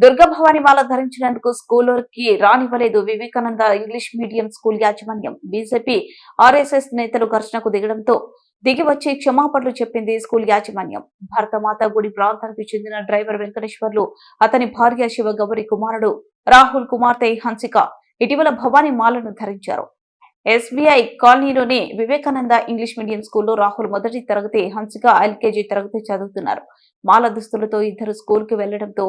దుర్గా భవాని మాల ధరించినందుకు స్కూలుకి రానివ్వలేదు. వివేకానంద ఇంగ్లీష్ మీడియం స్కూల్ యాజమాన్యం. బీజేపీ ఆర్ఎస్ఎస్ నేతలు ఘర్షణకు దిగడంతో దిగి వచ్చి క్షమాపణలు చెప్పింది స్కూల్ యాజమాన్యం. భరతమాత గుడి ప్రాంతానికి చెందిన డ్రైవర్ వెంకటేశ్వర్లు అతని భార్య శివగౌరి కుమారుడు రాహుల్ కుమార్తె హన్సిక ఇటీవల భవానీ మాలను ధరించారు. ఎస్బీఐ కాలనీలోని వివేకానంద ఇంగ్లీష్ మీడియం స్కూల్లో రాహుల్ మొదటి తరగతి హన్సిక ఎల్కేజీ తరగతి చదువుతున్నారు. మాల దుస్తులతో ఇద్దరు స్కూల్కి వెళ్ళడంతో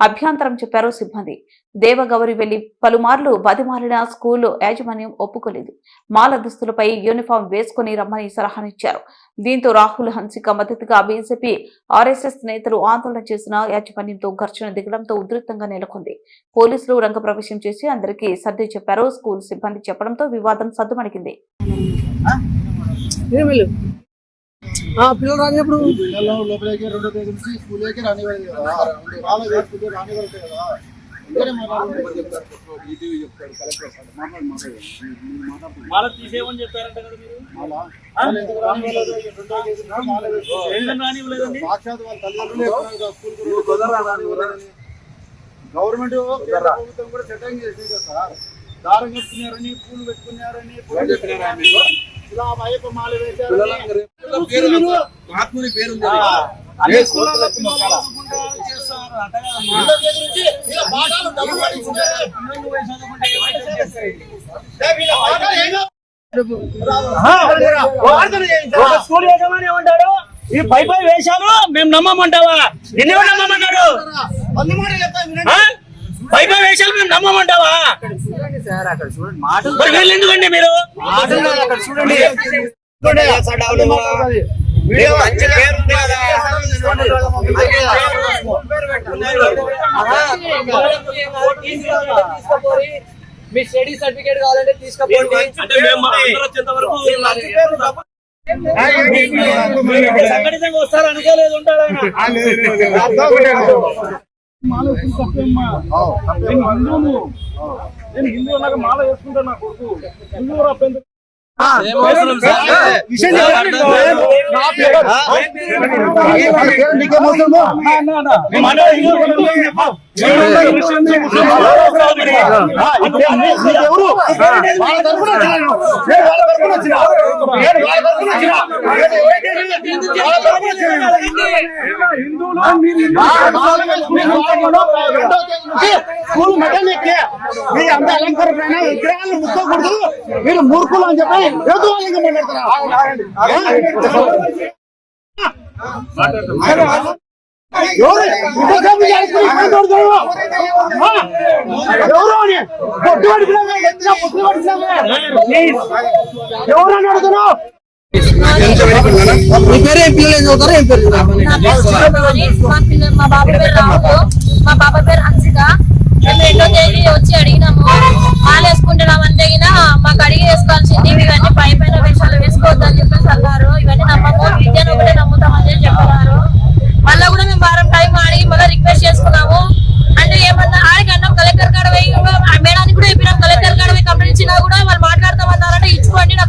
అభ్యంతరం చెప్పారు సిబ్బంది. దేవగౌరి వెళ్ళి పలుమార్లు బతిమాలిన స్కూల్ యాజమాన్యం ఒప్పుకోలేదు. మాల దుస్తులపై యూనిఫామ్ వేసుకుని రమ్మని సలహానిచ్చారు. దీంతో రాహుల్ హన్సిక మద్దతుగా బీజేపీ ఆర్ఎస్ఎస్ నేతలు ఆందోళన చేసిన యాజమాన్యంతో ఘర్షణ దిగడంతో ఉధృతంగా నెలకొంది. పోలీసులు రంగప్రవేశం చేసి అందరికీ సర్ది చెప్పారు. స్కూల్ సిబ్బంది చెప్పడంతో వివాదం సద్దుమణికింది పిల్లలు రానిప్పుడు పిల్లలు లోపలికి రెండో తేదీ నుంచి స్కూల్కి రానివ్వలేదు కదా. రానివ్వలేదు మాల తీసేయమని చెప్పారంట మీరు. గవర్నమెంట్ ప్రభుత్వం కూడా సెటింగ్ చేసింది కదా సార్. దారం కట్టుకున్నారని పూలు పెట్టుకున్నారని పూలు పెట్టుకున్నారని ఇలా మాల మహాత్ముని పేరు స్కూల్ యజమాని ఏమంటాడు ఈ పై పై వేషాలు మేము నమ్మమంటావా? నిన్నేమో నమ్మమన్నాడు. పై వేషాలు మేము నమ్మమంటావా సార్ అక్కడ చూడండి మాటలు మరి వీళ్ళు ఎందుకండి మీరు మంచి పేరు ఉంది కదా. మీ స్టడీ సర్టిఫికేట్ కావాలంటే తీసుకపోండి సంఘటితంగా వస్తారు అనుకోలేదు ఆయన నేను హిందువును నేను హిందువు నాకు మాల వేసుకుంటా నా కొడుకు. హిందువు రా పెందు విషయం చెప్పండి. నా పేరు. నా పేరు నీకేం అవసరమో? ఆ, ఇప్పుడు నీకెవరు? వాళ్ళ తరపున వచ్చినా నేను. నేను వాళ్ళ తరపున వచ్చినా. నేను వాళ్ళ తరపున వచ్చినా. నేను ఎవరైతే వాళ్ళ తరపున వచ్చినా నేను. ఆ, నాలుగు వేల స్కూల్ కాలంలో రెండో తేదీ నుంచి స్కూల్ మెటల్ ఎక్కి మీ అంత అలంకరణ విగ్రహాలు ముక్కకూడదు మీరు మూర్ఖులు అని చెప్పి అడుగుతున్నావు మీ పేరు ఏం పిల్లలు ఏం ఏం పేరు మా పిల్ల మా బాబు పేరు రాహుల్ మా పాప పేరు హన్సిక మేము రెండో తేదీ వచ్చి అడిగినాము మాలు వేసుకుంటున్నామని అడిగినా మాకు అడిగి వేసుకోవాల్సింది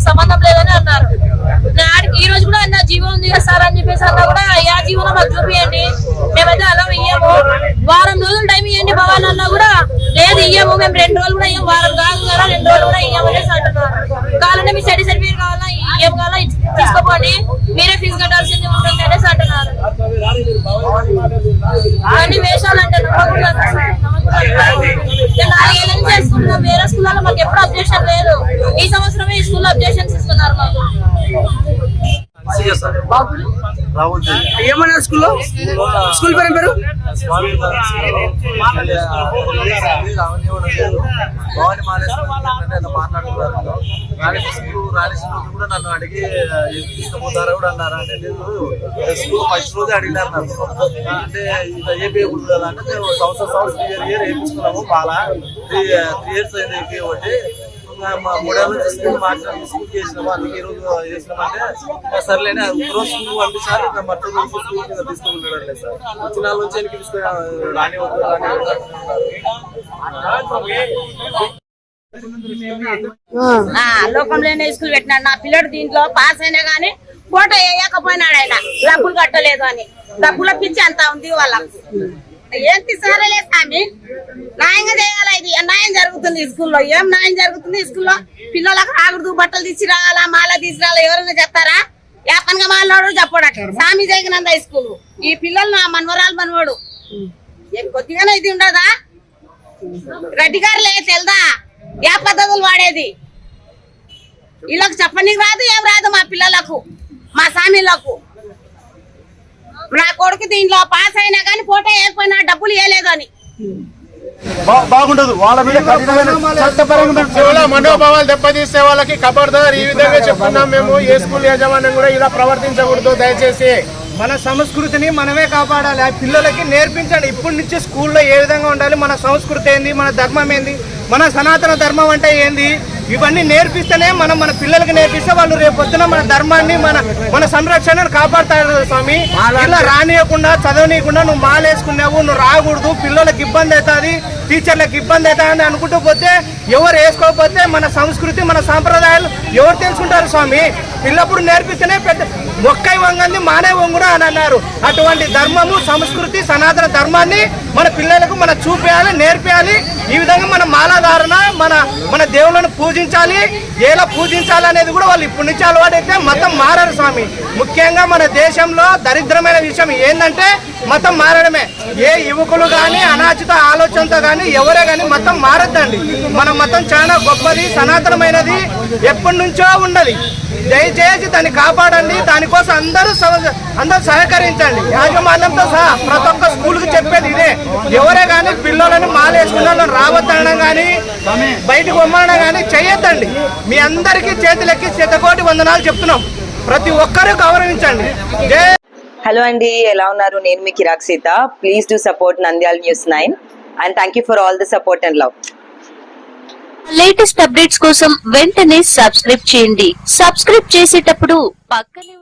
zamanda ఏమన్నారు స్కూల్లో? స్కూల్ పేరు పేరు? మాట్లాడుతున్నారు. రాలేశ్వరం కూడా నన్ను అడిగి తీసుకుపోతారా కూడా అన్నారు? అంటే లేదు స్కూల్ ఫస్ట్ రోజే అడిగినారు నాకు అంటే ఇంకా ఏ పేరు కదా అంటే సంవత్సరం సంవత్సరం ఇయర్ ఇయర్ వేయించుకున్నాము బాగా త్రీ త్రీ ఇయర్స్ అయింది ఏ ఒకటి మా మూడేళ్ళ నుంచి స్కూల్ మార్చాము స్కూల్ చేసినాము అందుకే ఈ రోజు వేసినామంటే సర్లేని ఒక రోజు స్కూల్ పంపించారు ఇంకా మట్టి రోజు స్కూల్ కింద తీసుకుని లేదు సార్. వచ్చిన వాళ్ళ నుంచి వెనక్కి తీసుకుని రాని వద్దు లోకంలోనే స్కూల్ పెట్టినాడు. నా పిల్లడు దీంట్లో పాస్ అయినా గానీ ఫోటో వేయకపోయినాడు ఆయన. డబ్బులు కట్టలేదు అని. డబ్బుల పిచ్చి అంతా ఉంది వాళ్ళకు ఏంటి సరేలే స్వామి? న్యాయంగా చేయాలి ఇది? న్యాయం జరుగుతుంది స్కూల్లో. ఏం న్యాయం జరుగుతుంది స్కూల్లో? పిల్లలకు రాకూడదు బట్టలు తీసి రావాలా మాల తీసి రావాలా? ఎవరైనా చెప్తారా? యాపనగా మాలోడు చెప్పాడు. Swami Jagananda high school. ఈ పిల్లలు నా మనవరాలు మనవాడు. ఏం కొద్దిగానే ఇది ఉండదా? రెడ్డి గారు లే తెల్దా? ఏ పద్ధతులు వాడేది? వీళ్ళకి చెప్పనీకి రాదు ఏం రాదు మా పిల్లలకు మా సామీలకు నా కొడుకు దీంట్లో పాస్ అయినా కానీ ఫోటో వేయకపోయినా డబ్బులు ఇవ్వలేదు అని బాగుండదు. వాళ్ళ మీద మనోభావాలు దెబ్బతీసే వాళ్ళకి ఖబర్దార్ ఈ విధంగా చెప్తున్నాం మేము. ఏ స్కూల్ యాజమాన్యం కూడా ఇలా ప్రవర్తించకూడదు. దయచేసి మన సంస్కృతిని మనమే కాపాడాలి. ఆ పిల్లలకి నేర్పించండి. ఇప్పటి నుంచి స్కూల్లో ఏ విధంగా ఉండాలి? మన సంస్కృతి ఏంది? మన ధర్మం ఏంది? మన సనాతన ధర్మం అంటే ఏంది? ఇవన్నీ నేర్పిస్తేనే మనం మన పిల్లలకి నేర్పిస్తే వాళ్ళు రేపు పొద్దున మన ధర్మాన్ని మన మన సంరక్షణను కాపాడుతారు స్వామి. ఇలా రానియకుండా చదవనీయకుండా నువ్వు మాలేసుకున్నావు నువ్వు రాకూడదు పిల్లలకి ఇబ్బంది అవుతుంది టీచర్లకు ఇబ్బంది అవుతుంది అనుకుంటూ పోతే ఎవరు వేసుకోకపోతే మన సంస్కృతి మన సాంప్రదాయాలు ఎవరు తెలుసుకుంటారు స్వామి? పిల్లప్పుడు నేర్పిస్తేనే పెద్ద మొక్కై వంగంది మానే వంగున అని అన్నారు. అటువంటి ధర్మము సంస్కృతి సనాతన ధర్మాన్ని మన పిల్లలకు మన చూపించాలి నేర్పించాలి ఈ విధంగా మన మాలాధారణ మన మన దేవుళ్ళను పూజించాలి ఎలా పూజించాలి అనేది కూడా వాళ్ళు ఇప్పటి నుంచి అలవాటైతే మతం మారారు స్వామి. ముఖ్యంగా మన దేశంలో దరిద్రమైన విషయం ఏంటంటే మతం మారడమే. ఏ యువకులు కానీ అనాచిత ఆలోచనతో కానీ ఎవరే కానీ మతం మారద్దండి. మన మతం చాలా గొప్పది సనాతనమైనది ఎప్పటి నుంచో ఉన్నది. దయచేసి దాన్ని కాపాడండి దానికోసం అందరూ సహ- అందరూ సహకరించండి. యాజమాన్యంతో సహా ప్రతి ఒక్క స్కూల్కి చెప్పేది ఇదే. ఎవరే కానీ పిల్లలను మాలేసుకున్న రావద్దనడం కానీ బయటకు పొమ్మనడం కానీ చేయొద్దండి. మీ అందరికీ చేతులెక్కి శతకోటి వందనాలు చెప్తున్నాం. ప్రతి ఒక్కరూ గౌరవించండి. హలో అండి ఎలా ఉన్నారు? నేను మీ కిరాక్ Sita. Please do support Nandyal news nine and thank you for all the support and love latest updates కోసం వెంటనే సబ్స్క్రైబ్ చేయండి. సబ్స్క్రైబ్ చేసేటప్పుడు పక్కనే